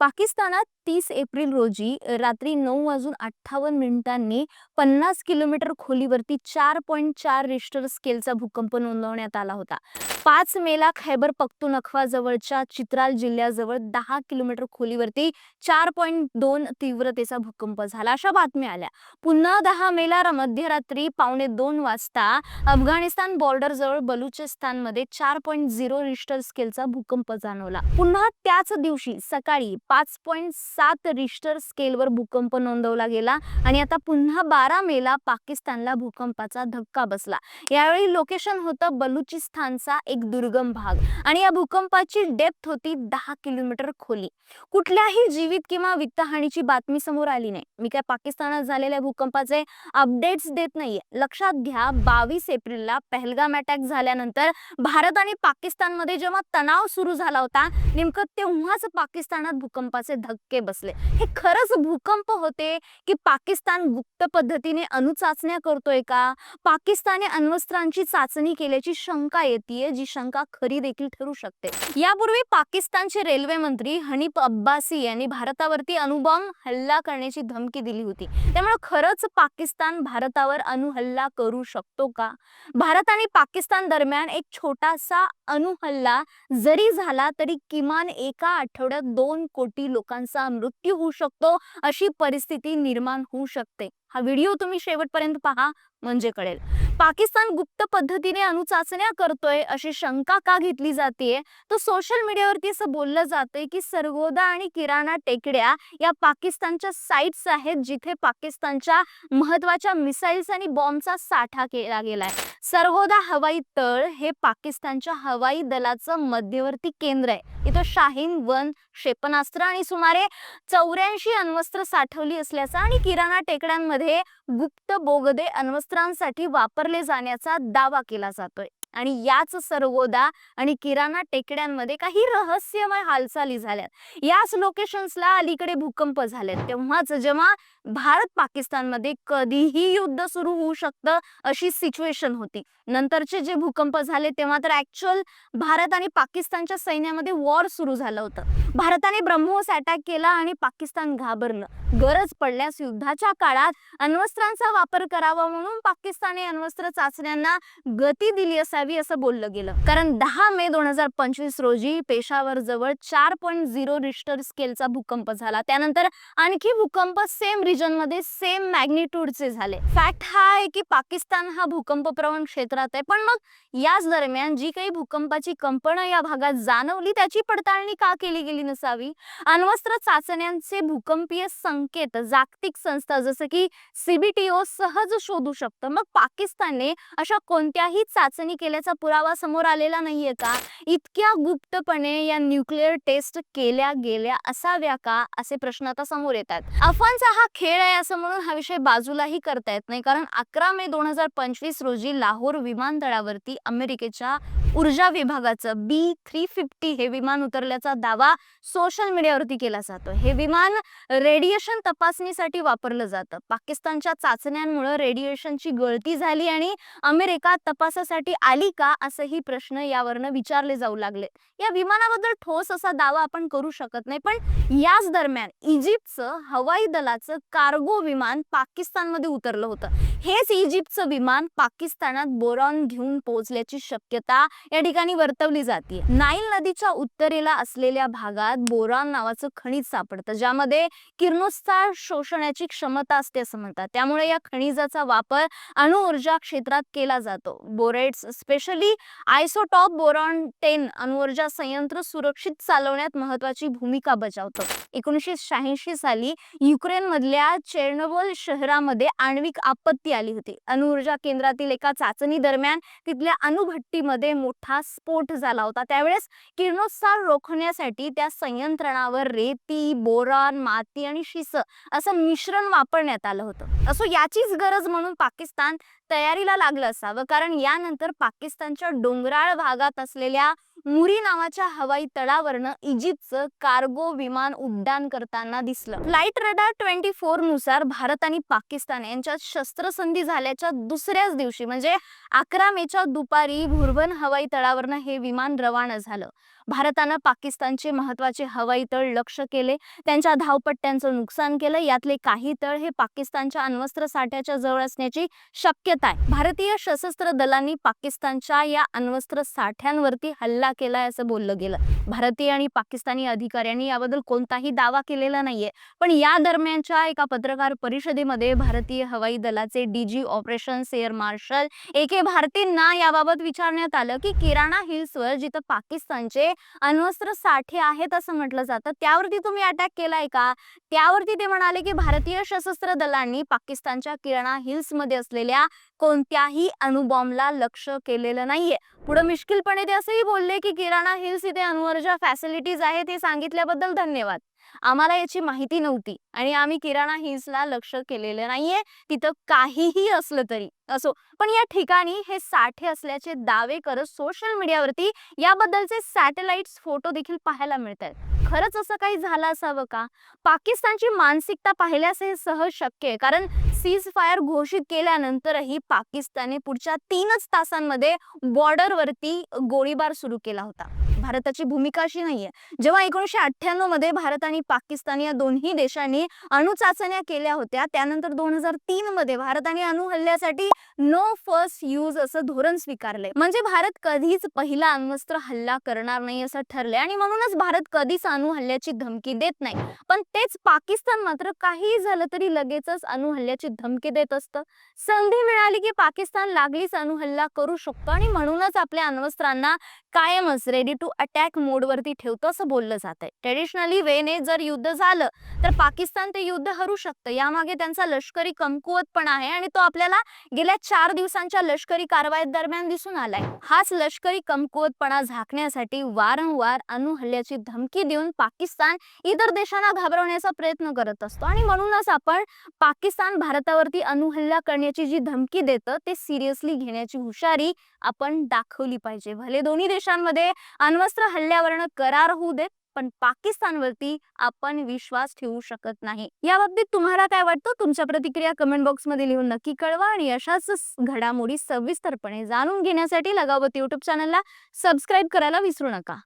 पाकिस्तानात तीस एप्रिल रोजी रात्री नऊ वाजून अठ्ठावन्न मिनिटांनी पन्नास किलोमीटर खोलीवरती चार पॉईंट चार रिश्टर स्केलचा भूकंप नोंदवण्यात आला होता. पाच मेला खैबर पख्तूनख्वा जवळच्या चित्राल जिल्ह्याजवळ दहा किलोमीटर खोलीवरती चार पॉईंट दोन तीव्रतेचा भूकंप झाला. अशा बातम्या आल्या. पुन्हा दहा मेला र- मध्यरात्री पावणे दोन वाजता अफगाणिस्तान बॉर्डर जवळ बलुचिस्तानमध्ये चार पॉईंट झिरो रिश्टर स्केलचा भूकंप जाणवला. पुन्हा त्याच दिवशी सकाळी पाच पॉईंट सात रिश्टर स्केलवर भूकंप नोंदवला गेला आणि आता पुन्हा बारा मेला पाकिस्तानला भूकंपाचा धक्का बसला. यावेळी लोकेशन होतं बलुचिस्तानचा एक दुर्गम भाग. आणि या भूकंपाची डेप्थ होती दहा किलोमीटर खोली. कुठल्याही जीवित किंवा वित्तहानीची बातमी समोर आली नाही. मी काय पाकिस्तानात झालेल्या भूकंपाचे अपडेट्स देत नाहीये. लक्षात घ्या बावीस एप्रिलला पहलगाम अटॅक झाल्यानंतर भारत आणि पाकिस्तानमध्ये जेव्हा तणाव सुरू झाला होता नेमकं तेव्हाच पाकिस्तानात भूकंपाचे धक्के बसले. हे खरंच भूकंप होते की पाकिस्तान गुप्त पद्धतीने अणुचाचण्या करतोय का? पाकिस्तानी अण्वस्त्रांची चाचणी केल्याची शंका येते जी शंका खरी देखील ठरू शकते. यापूर्वी पाकिस्तानचे रेल्वे मंत्री हनीफ अब्बासी यांनी भारतावरती अणुबॉम्ब हल्ला करण्याची धमकी दिली होती. त्यामुळे खरंच पाकिस्तान भारतावर अणुहल्ला करू शकतो का? भारत आणि पाकिस्तान दरम्यान एक छोटासा अणुहल्ला जरी झाला तरी किमान एका आठवड्यात दोन कोटी लोकांचा मृत्यू होऊ शकतो अशी परिस्थिती निर्माण होऊ शकते. हा व्हिडिओ तुम्ही शेवटपर्यंत पहा म्हणजे कळेल. पाकिस्तान गुप्त पद्धतीने अणुचाचण्या करतोय अशी शंका का घेतली जाते तर सोशल मीडियावरती असं बोललं जातंय की सर्वोदा आणि किराणा टेकड्या या पाकिस्तानच्या साईट्स आहेत जिथे पाकिस्तानच्या महत्त्वाच्या मिसाईल्स आणि बॉम्बचा साठा केला गेलाय. सर्वोदा हवाई तळ हे पाकिस्तानच्या हवाई दलाचं मध्यवर्ती केंद्र आहे. इथं शाहीन वन क्षेपणास्त्र आणि सुमारे चौऱ्याऐंशी अण्वस्त्र साठवली असल्याचा आणि किराणा टेकड्यांमध्ये गुप्त बोगदे अण्वस्त्रांसाठी वापरले जाण्याचा दावा केला जातोय. आणि याच सर्वोदा आणि किराणा टेकड्यांमध्ये काही रहस्यमय हालचाली झाल्यात. याच लोकेशन्सला अलीकडे भूकंप झालेत. तेव्हाच जेव्हा भारत पाकिस्तानमध्ये कधीही युद्ध सुरू होऊ शकतं अशी सिच्युएशन होती. नंतरचे जे भूकंप झाले तेव्हा तर ऍक्च्युअल भारत आणि पाकिस्तानच्या सैन्यामध्ये वॉर सुरू झालं होतं. भारताने ब्रह्मोस अटॅक केला आणि पाकिस्तान घाबरलं गरज पडल्यास युद्धाच्या काळात अण्वस्त्रांचा वापर करावा म्हणून पाकिस्तानी अण्वस्त्र चाचण्यांना गती दिली करावी असं बोललं गेलं. कारण दहा मे दोन हजार पंचवीस रोजी पेशावर जवळ चार पॉईंट झिरो रिश्टर स्केलचा भूकंप झाला. त्यानंतर आणखी भूकंप सेम रिजनमध्ये सेम मॅग्निट्यूडचे झाले. फॅक्ट हा आहे की पाकिस्तान हा भूकंप प्रवण क्षेत्रात आहे. पण मग याच दरम्यान जी काही भूकंपाची कंपनं या भागात जाणवली त्याची पडताळणी का केली गेली नसावी? अण्वस्त्र चाचण्यांचे भूकंपीय संकेत जागतिक संस्था जसं की सीबीटीओ सहज शोधू शकतं. मग पाकिस्तानने अशा कोणत्याही चाचणी केल्याचा पुरावा समोर आलेला नाहीये का? इतक्या गुप्तपणे या न्यूक्लिअर टेस्ट केल्या गेल्या असाव्या का? असे प्रश्न आता समोर येतात. अफवांचा हा खेळ आहे असं म्हणून हा विषय बाजूलाही करता येत नाही. कारण अकरा मे दोन हजार पंचवीस रोजी लाहोर विमानतळावरती अमेरिकेच्या ऊर्जा विभागाचं बी थ्री फिफ्टी हे विमान उतरल्याचा दावा सोशल मीडियावरती केला जातो. हे विमान रेडिएशन तपासणीसाठी वापरलं जातं. पाकिस्तानच्या चाचण्यांमुळे रेडिएशनची गळती झाली आणि अमेरिका तपासासाठी आली का असंही प्रश्न यावरनं विचारले जाऊ लागले. या विमानाबद्दल ठोस असा दावा आपण करू शकत नाही पण याच दरम्यान इजिप्तचं हवाई दलाचं कार्गो विमान पाकिस्तानमध्ये उतरलं होतं. हेच इजिप्तचं विमान पाकिस्तानात बोरॉन घेऊन पोहोचल्याची शक्यता या ठिकाणी वर्तवली जाते. नाईल नदीच्या उत्तरेला असलेल्या भागात बोरॉन नावाचं खनिज सापडतं ज्यामध्ये किरणोत्सार शोषण्याची क्षमता असते असं म्हणतात. त्यामुळे या खनिजाचा वापर अणुऊर्जा क्षेत्रात केला जातो. Borates specially isotope boron ten अणुऊर्जा संयंत्र सुरक्षित चालवण्यात महत्वाची भूमिका बजावतं. एकोणीसशे शहाऐंशी साली युक्रेन मधल्या चेर्नोबोल शहरामध्ये आण्विक आपत्ती आली होती. अणुऊर्जा केंद्रातील एका चाचणी दरम्यान तिथल्या अणुभट्टीमध्ये मोठा स्फोट झाला होता. त्यावेळेस किरणोत्सार रोखण्यासाठी त्या संयंत्रणावर रेती बोरॉन माती आणि शिस असं मिश्रण वापरण्यात आलं होतं. असो याचीच गरज म्हणून पाकिस्तान तयारीला लागलं असावं. कारण यानंतर पाकिस्तानच्या डोंगराळ भागात असलेल्या मुरी नावाच्या हवाई तळावरनं इजिप्तचं कार्गो विमान उड्डाण करताना दिसलं. फ्लाईट रडार ट्वेंटी फोरनुसार भारत आणि पाकिस्तान यांच्यात शस्त्रसंधी झाल्याच्या दुसऱ्याच दिवशी म्हणजे अकरा मेच्या दुपारी भुरबन हवाई तळावरनं हे विमान रवाना झालं. भारतानं पाकिस्तानचे महत्त्वाचे हवाई तळ लक्ष्य केले त्यांच्या धावपट्ट्यांचं नुकसान केलं यातले काही तळ हे पाकिस्तानच्या अण्वस्त्र साठ्याच्या जवळ असण्याची शक्यता आहे. भारतीय सशस्त्र दलांनी पाकिस्तानच्या या अण्वस्त्र साठ्यांवरती हल्ला केलाय असं बोललं गेलं. भारतीय आणि पाकिस्तानी अधिकाऱ्यांनी याबद्दल कोणताही दावा केलेला नाहीये. पण या दरम्यानच्या एका पत्रकार परिषदेमध्ये भारतीय हवाई दलाचे DG operation air marshal A K भारतींना याबाबत विचारण्यात आलं की किराणा हिल्सवर जिथं पाकिस्तानचे अण्वस्त्र साठे आहेत असं म्हटलं जातं त्यावरती तुम्ही अटॅक केलाय का? त्यावरती ते म्हणाले की भारतीय सशस्त्र दलांनी पाकिस्तानच्या किराणा हिल्समध्ये असलेल्या कोणत्याही अणुबॉम्बला लक्ष केलेलं नाहीये. पुढे मिश्किलपणे ते असंही बोलले की किराणा हिल्स इथे अणुऊर्जा फॅसिलिटीज आहेत हे सांगितल्याबद्दल धन्यवाद. आम्हाला याची माहिती नव्हती आणि आम्ही किराणा हिल्सला लक्ष केलेलं नाहीये. तिथं काहीही असलं तरी असो पण या ठिकाणी हे साठे असल्याचे दावे करत सोशल मीडियावरती याबद्दलचे सॅटेलाइट फोटो देखील पाहायला मिळत आहेत खरंच असं काही झालं असावं का? पाकिस्तानची मानसिकता पाहिल्यास हे सहज शक्य आहे कारण सीज फायर घोषित केल्यानंतरही पाकिस्तानने पुढच्या तीनच तासांमध्ये बॉर्डरवरती गोळीबार सुरू केला होता. भारताची भूमिका अशी नाहीये. जेव्हा एकोणीशे अठ्ठ्याण्णवमध्ये भारत आणि पाकिस्तान या दोन्ही देशांनी अणु चाचण्या केल्या होत्या त्यानंतर दोन हजार तीन मध्ये भारताने अणु हल्ल्यासाठी नो फर्स्ट यूज असं धोरण स्वीकारलंय. म्हणजे भारत कधीच पहिला अण्वस्त्र हल्ला करणार नाही असं ठरलंय आणि म्हणूनच भारत कधीच अणु हल्ल्याची धमकी देत नाही. पण तेच पाकिस्तान मात्र काही झालं तरी लगेचच अणु हल्ल्याची धमकी देत असतं. संधी मिळाली की पाकिस्तान लागलीच अणु हल्ला करू शकतो आणि म्हणूनच आपल्या अण्वस्त्रांना कायमच रेडी टू अटॅक मोडवरती ठेवतो असं बोललं जात आहे ट्रेडिशनली वेने जर युद्ध झालं तर पाकिस्तान ते युद्ध हरू शकतं. यामागे त्यांचा लष्करी कमकुवतपणा आहे आणि तो आपल्याला गेल्या चार दिवसांच्या लष्करी कारवाई दरम्यान दिसून आलाय. हाच लष्करी कमकुवतपणा झाकण्यासाठी वारंवार अणुहल्ल्याची धमकी देऊन पाकिस्तान इतर देशांना घाबरवण्याचा प्रयत्न करत असतो. आणि म्हणूनच आपण पाकिस्तान भारतावरती अणुहल्ला करण्याची जी धमकी देतं ते सिरियसली घेण्याची हुशारी आपण दाखवली पाहिजे. भले दोन्ही देशांमध्ये अण्वस्त्र हल्ल्यावरनं करार होऊ देत पण पाकिस्तानवरती आपण विश्वास ठेवू शकत नाही. या बाबतीत तुम्हाला काय वाटतं? तुमच्या प्रतिक्रिया कमेंट बॉक्समध्ये लिहून नक्की कळवा आणि अशाच घडामोडी सविस्तरपणे जाणून घेण्यासाठी लगावत युट्यूब चॅनलला सबस्क्राईब करायला विसरू नका.